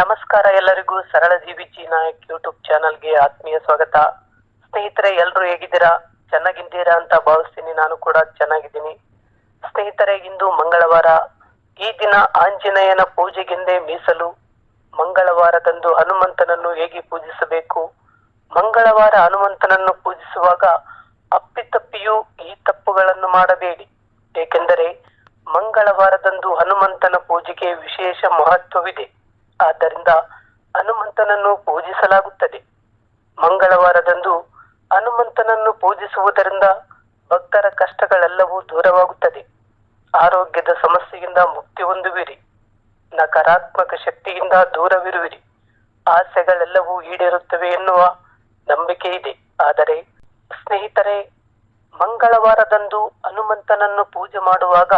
ನಮಸ್ಕಾರ ಎಲ್ಲರಿಗೂ, ಸರಳ ಜೀವಿ ನಾಯಕ್ ಯೂಟ್ಯೂಬ್ ಚಾನಲ್ಗೆ ಆತ್ಮೀಯ ಸ್ವಾಗತ. ಸ್ನೇಹಿತರೆ ಎಲ್ಲರೂ ಹೇಗಿದ್ದೀರಾ? ಚೆನ್ನಾಗಿದ್ದೀರಾ ಅಂತ ಭಾವಿಸ್ತೀನಿ. ನಾನು ಕೂಡ ಚೆನ್ನಾಗಿದ್ದೀನಿ. ಸ್ನೇಹಿತರೆ, ಇಂದು ಮಂಗಳವಾರ. ಈ ದಿನ ಆಂಜನೇಯನ ಪೂಜೆಗೆಂದೇ ಮೀಸಲು. ಮಂಗಳವಾರದಂದು ಹನುಮಂತನನ್ನು ಹೇಗೆ ಪೂಜಿಸಬೇಕು? ಮಂಗಳವಾರ ಹನುಮಂತನನ್ನು ಪೂಜಿಸುವಾಗ ಅಪ್ಪಿತಪ್ಪಿಯೂ ಈ ತಪ್ಪುಗಳನ್ನು ಮಾಡಬೇಡಿ. ಏಕೆಂದರೆ, ಮಂಗಳವಾರದಂದು ಹನುಮಂತನ ಪೂಜೆಗೆ ವಿಶೇಷ ಮಹತ್ವವಿದೆ. ಆದ್ದರಿಂದ ಹನುಮಂತನನ್ನು ಪೂಜಿಸಲಾಗುತ್ತದೆ. ಮಂಗಳವಾರದಂದು ಹನುಮಂತನನ್ನು ಪೂಜಿಸುವುದರಿಂದ ಭಕ್ತರ ಕಷ್ಟಗಳೆಲ್ಲವೂ ದೂರವಾಗುತ್ತದೆ. ಆರೋಗ್ಯದ ಸಮಸ್ಯೆಯಿಂದ ಮುಕ್ತಿ ಹೊಂದುವಿರಿ. ನಕಾರಾತ್ಮಕ ಶಕ್ತಿಯಿಂದ ದೂರವಿರುವಿರಿ. ಆಸೆಗಳೆಲ್ಲವೂ ಈಡೇರುತ್ತವೆ ಎನ್ನುವ ನಂಬಿಕೆ ಇದೆ. ಆದರೆ ಸ್ನೇಹಿತರೆ, ಮಂಗಳವಾರದಂದು ಹನುಮಂತನನ್ನು ಪೂಜೆ ಮಾಡುವಾಗ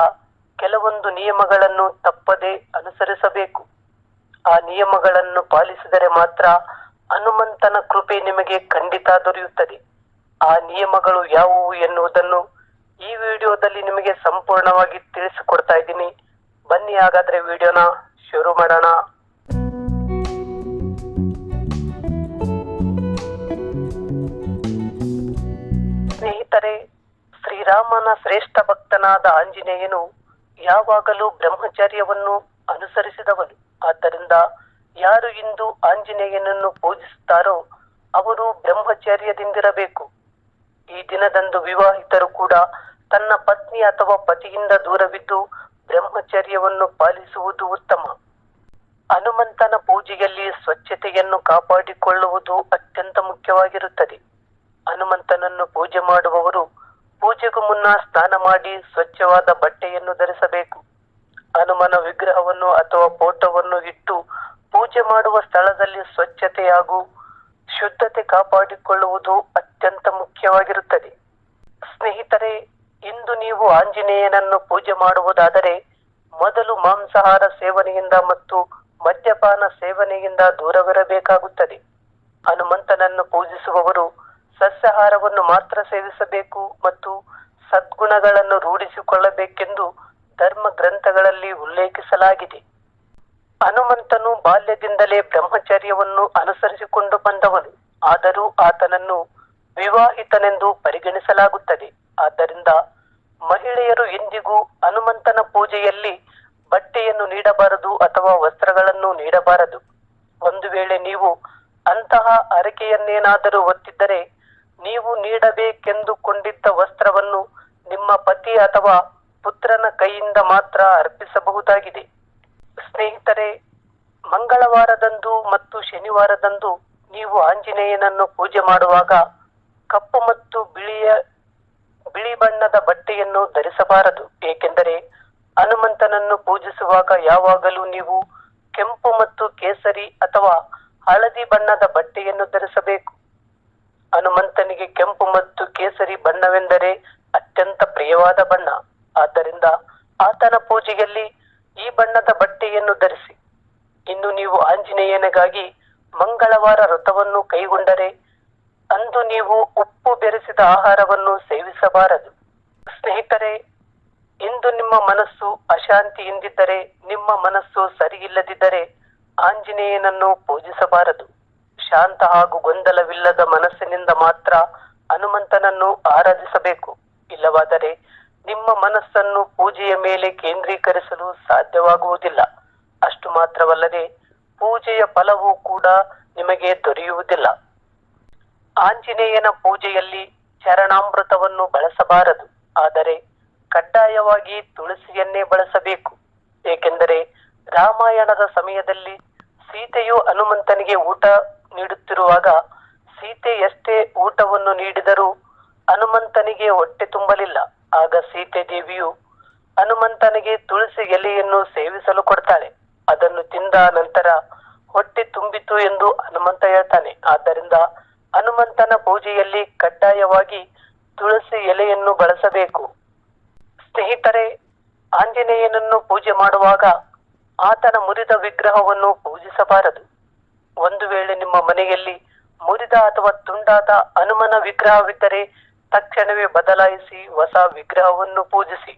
ಕೆಲವೊಂದು ನಿಯಮಗಳನ್ನು ತಪ್ಪದೆ ಅನುಸರಿಸಬೇಕು. ಆ ನಿಯಮಗಳನ್ನು ಪಾಲಿಸಿದರೆ ಮಾತ್ರ ಹನುಮಂತನ ಕೃಪೆ ನಿಮಗೆ ಖಂಡಿತ ದೊರೆಯುತ್ತದೆ. ಆ ನಿಯಮಗಳು ಯಾವುವು ಎನ್ನುವುದನ್ನು ಈ ವಿಡಿಯೋದಲ್ಲಿ ನಿಮಗೆ ಸಂಪೂರ್ಣವಾಗಿ ತಿಳಿಸಿಕೊಡ್ತಾ ಇದ್ದೀನಿ. ಬನ್ನಿ ಹಾಗಾದ್ರೆ ವಿಡಿಯೋನ ಶುರು ಮಾಡೋಣ. ಸ್ನೇಹಿತರೆ, ಶ್ರೀರಾಮನ ಶ್ರೇಷ್ಠ ಭಕ್ತನಾದ ಆಂಜನೇಯನು ಯಾವಾಗಲೂ ಬ್ರಹ್ಮಚರ್ಯವನ್ನು ಅನುಸರಿಸಿದವನು. ಆದ್ದರಿಂದ ಯಾರು ಇಂದು ಆಂಜನೇಯನನ್ನು ಪೂಜಿಸುತ್ತಾರೋ ಅವರು ಬ್ರಹ್ಮಚರ್ಯದಿಂದಿರಬೇಕು. ಈ ದಿನದಂದು ವಿವಾಹಿತರು ಕೂಡ ತನ್ನ ಪತ್ನಿ ಅಥವಾ ಪತಿಯಿಂದ ದೂರವಿದ್ದು ಬ್ರಹ್ಮಚರ್ಯವನ್ನು ಪಾಲಿಸುವುದು ಉತ್ತಮ. ಹನುಮಂತನ ಪೂಜೆಯಲ್ಲಿ ಸ್ವಚ್ಛತೆಯನ್ನು ಕಾಪಾಡಿಕೊಳ್ಳುವುದು ಅತ್ಯಂತ ಮುಖ್ಯವಾಗಿರುತ್ತದೆ. ಹನುಮಂತನನ್ನು ಪೂಜೆ ಮಾಡುವವರು ಪೂಜೆಗೂ ಮುನ್ನ ಸ್ನಾನ ಮಾಡಿ ಸ್ವಚ್ಛವಾದ ಬಟ್ಟೆಯನ್ನು ಧರಿಸಬೇಕು. ಹನುಮನ ವಿಗ್ರಹವನ್ನು ಅಥವಾ ಫೋಟೋವನ್ನು ಇಟ್ಟು ಪೂಜೆ ಮಾಡುವ ಸ್ಥಳದಲ್ಲಿ ಸ್ವಚ್ಛತೆ ಹಾಗೂ ಶುದ್ಧತೆ ಕಾಪಾಡಿಕೊಳ್ಳುವುದು ಅತ್ಯಂತ ಮುಖ್ಯವಾಗಿರುತ್ತದೆ. ಸ್ನೇಹಿತರೆ, ಇಂದು ನೀವು ಆಂಜನೇಯನನ್ನು ಪೂಜೆ ಮಾಡುವುದಾದರೆ ಮೊದಲು ಮಾಂಸಾಹಾರ ಸೇವನೆಯಿಂದ ಮತ್ತು ಮದ್ಯಪಾನ ಸೇವನೆಯಿಂದ ದೂರವಿರಬೇಕಾಗುತ್ತದೆ. ಹನುಮಂತನನ್ನು ಪೂಜಿಸುವವರು ಸಸ್ಯಾಹಾರವನ್ನು ಮಾತ್ರ ಸೇವಿಸಬೇಕು ಮತ್ತು ಸದ್ಗುಣಗಳನ್ನು ರೂಢಿಸಿಕೊಳ್ಳಬೇಕೆಂದು ಧರ್ಮ ಗ್ರಂಥಗಳಲ್ಲಿ ಉಲ್ಲೇಖಿಸಲಾಗಿದೆ. ಹನುಮಂತನು ಬಾಲ್ಯದಿಂದಲೇ ಬ್ರಹ್ಮಚರ್ಯವನ್ನು ಅನುಸರಿಸಿಕೊಂಡು ಬಂದವನು. ಆದರೂ ಆತನನ್ನು ವಿವಾಹಿತನೆಂದು ಪರಿಗಣಿಸಲಾಗುತ್ತದೆ. ಆದ್ದರಿಂದ ಮಹಿಳೆಯರು ಎಂದಿಗೂ ಹನುಮಂತನ ಪೂಜೆಯಲ್ಲಿ ಬಟ್ಟೆಯನ್ನು ನೀಡಬಾರದು ಅಥವಾ ವಸ್ತ್ರಗಳನ್ನು ನೀಡಬಾರದು. ಒಂದು ವೇಳೆ ನೀವು ಅಂತಹ ಅರಕೆಯನ್ನೇನಾದರೂ ಹೊತ್ತಿದ್ದರೆ, ನೀವು ನೀಡಬೇಕೆಂದುಕೊಂಡಿದ್ದ ವಸ್ತ್ರವನ್ನು ನಿಮ್ಮ ಪತಿ ಅಥವಾ ಪುತ್ರನ ಕೈಯಿಂದ ಮಾತ್ರ ಅರ್ಪಿಸಬಹುದಾಗಿದೆ. ಸ್ನೇಹಿತರೆ, ಮಂಗಳವಾರದಂದು ಮತ್ತು ಶನಿವಾರದಂದು ನೀವು ಆಂಜನೇಯನನ್ನು ಪೂಜೆ ಮಾಡುವಾಗ ಕಪ್ಪು ಮತ್ತು ಬಿಳಿಯ, ಬಿಳಿ ಬಣ್ಣದ ಬಟ್ಟೆಯನ್ನು ಧರಿಸಬಾರದು. ಏಕೆಂದರೆ ಹನುಮಂತನನ್ನು ಪೂಜಿಸುವಾಗ ಯಾವಾಗಲೂ ನೀವು ಕೆಂಪು ಮತ್ತು ಕೇಸರಿ ಅಥವಾ ಹಳದಿ ಬಣ್ಣದ ಬಟ್ಟೆಯನ್ನು ಧರಿಸಬೇಕು. ಹನುಮಂತನಿಗೆ ಕೆಂಪು ಮತ್ತು ಕೇಸರಿ ಬಣ್ಣವೆಂದರೆ ಅತ್ಯಂತ ಪ್ರಿಯವಾದ ಬಣ್ಣ. ಆದ್ದರಿಂದ ಆತನ ಪೂಜೆಯಲ್ಲಿ ಈ ಬಣ್ಣದ ಬಟ್ಟೆಯನ್ನು ಧರಿಸಿ. ಇನ್ನು ನೀವು ಆಂಜನೇಯನಿಗಾಗಿ ಮಂಗಳವಾರ ವ್ರತವನ್ನು ಕೈಗೊಂಡರೆ, ಅಂದು ನೀವು ಉಪ್ಪು ಬೆರೆಸಿದ ಆಹಾರವನ್ನು ಸೇವಿಸಬಾರದು. ಸ್ನೇಹಿತರೆ, ಇಂದು ನಿಮ್ಮ ಮನಸ್ಸು ಅಶಾಂತಿಯಿಂದಿದ್ದರೆ ನಿಮ್ಮ ಮನಸ್ಸು ಸರಿಯಿಲ್ಲದಿದ್ದರೆ ಆಂಜನೇಯನನ್ನು ಪೂಜಿಸಬಾರದು. ಶಾಂತ ಹಾಗೂ ಗೊಂದಲವಿಲ್ಲದ ಮನಸ್ಸಿನಿಂದ ಮಾತ್ರ ಹನುಮಂತನನ್ನು ಆರಾಧಿಸಬೇಕು. ಇಲ್ಲವಾದರೆ ನಿಮ್ಮ ಮನಸ್ಸನ್ನು ಪೂಜೆಯ ಮೇಲೆ ಕೇಂದ್ರೀಕರಿಸಲು ಸಾಧ್ಯವಾಗುವುದಿಲ್ಲ. ಅಷ್ಟು ಮಾತ್ರವಲ್ಲದೆ ಪೂಜೆಯ ಫಲವೂ ಕೂಡ ನಿಮಗೆ ದೊರೆಯುವುದಿಲ್ಲ. ಆಂಜನೇಯನ ಪೂಜೆಯಲ್ಲಿ ಚರಣಾಮೃತವನ್ನು ಬಳಸಬಾರದು. ಆದರೆ ಕಡ್ಡಾಯವಾಗಿ ತುಳಸಿಯನ್ನೇ ಬಳಸಬೇಕು. ಏಕೆಂದರೆ ರಾಮಾಯಣದ ಸಮಯದಲ್ಲಿ ಸೀತೆಯು ಹನುಮಂತನಿಗೆ ಊಟ ನೀಡುತ್ತಿರುವಾಗ ಸೀತೆ ಎಷ್ಟೇ ಊಟವನ್ನು ನೀಡಿದರೂ ಹನುಮಂತನಿಗೆ ಹೊಟ್ಟೆ ತುಂಬಲಿಲ್ಲ. ಆಗ ಸೀತೆ ದೇವಿಯು ಹನುಮಂತನಿಗೆ ತುಳಸಿ ಎಲೆಯನ್ನು ಸೇವಿಸಲು ಕೊಡ್ತಾಳೆ. ಅದನ್ನು ತಿಂದ ನಂತರ ಹೊಟ್ಟೆ ತುಂಬಿತು ಎಂದು ಹನುಮಂತ ಹೇಳ್ತಾನೆ. ಆದ್ದರಿಂದ ಹನುಮಂತನ ಪೂಜೆಯಲ್ಲಿ ಕಡ್ಡಾಯವಾಗಿ ತುಳಸಿ ಎಲೆಯನ್ನು ಬಳಸಬೇಕು. ಸ್ನೇಹಿತರೆ, ಆಂಜನೇಯನನ್ನು ಪೂಜೆ ಮಾಡುವಾಗ ಆತನ ಮುರಿದ ವಿಗ್ರಹವನ್ನು ಪೂಜಿಸಬಾರದು. ಒಂದು ವೇಳೆ ನಿಮ್ಮ ಮನೆಯಲ್ಲಿ ಮುರಿದ ಅಥವಾ ತುಂಡಾದ ಹನುಮನ ವಿಗ್ರಹವಿದ್ದರೆ ತಕ್ಷಣವೇ ಬದಲಾಯಿಸಿ ಹೊಸ ವಿಗ್ರಹವನ್ನು ಪೂಜಿಸಿ.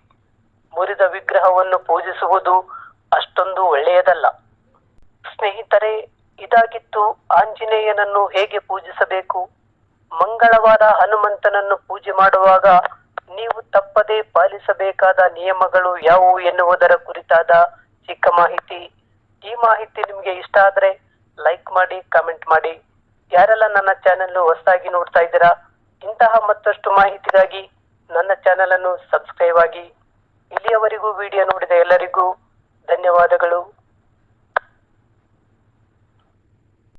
ಮುರಿದ ವಿಗ್ರಹವನ್ನು ಪೂಜಿಸುವುದು ಅಷ್ಟೊಂದು ಒಳ್ಳೆಯದಲ್ಲ. ಸ್ನೇಹಿತರೆ, ಇದಾಗಿತ್ತು ಆಂಜನೇಯನನ್ನು ಹೇಗೆ ಪೂಜಿಸಬೇಕು? ಮಂಗಳವಾರ ಹನುಮಂತನನ್ನು ಪೂಜೆ ಮಾಡುವಾಗ ನೀವು ತಪ್ಪದೇ ಪಾಲಿಸಬೇಕಾದ ನಿಯಮಗಳು ಯಾವುವು ಎನ್ನುವುದರ ಕುರಿತಾದ ಚಿಕ್ಕ ಮಾಹಿತಿ. ಈ ಮಾಹಿತಿ ನಿಮಗೆ ಇಷ್ಟ ಆದರೆ ಲೈಕ್ ಮಾಡಿ, ಕಮೆಂಟ್ ಮಾಡಿ. ಯಾರೆಲ್ಲ ನನ್ನ ಚಾನೆಲ್ ಹೊಸದಾಗಿ ನೋಡ್ತಾ ಇದ್ದೀರಾ ಇಂತಹ ಮತ್ತಷ್ಟು ಮಾಹಿತಿಗಾಗಿ ನನ್ನ ಚಾನೆಲ್ ಅನ್ನು ಸಬ್ಸ್ಕ್ರೈಬ್ ಆಗಿ. ಇಲ್ಲಿಯವರೆಗೂ ವಿಡಿಯೋ ನೋಡಿದ ಎಲ್ಲರಿಗೂ ಧನ್ಯವಾದಗಳು.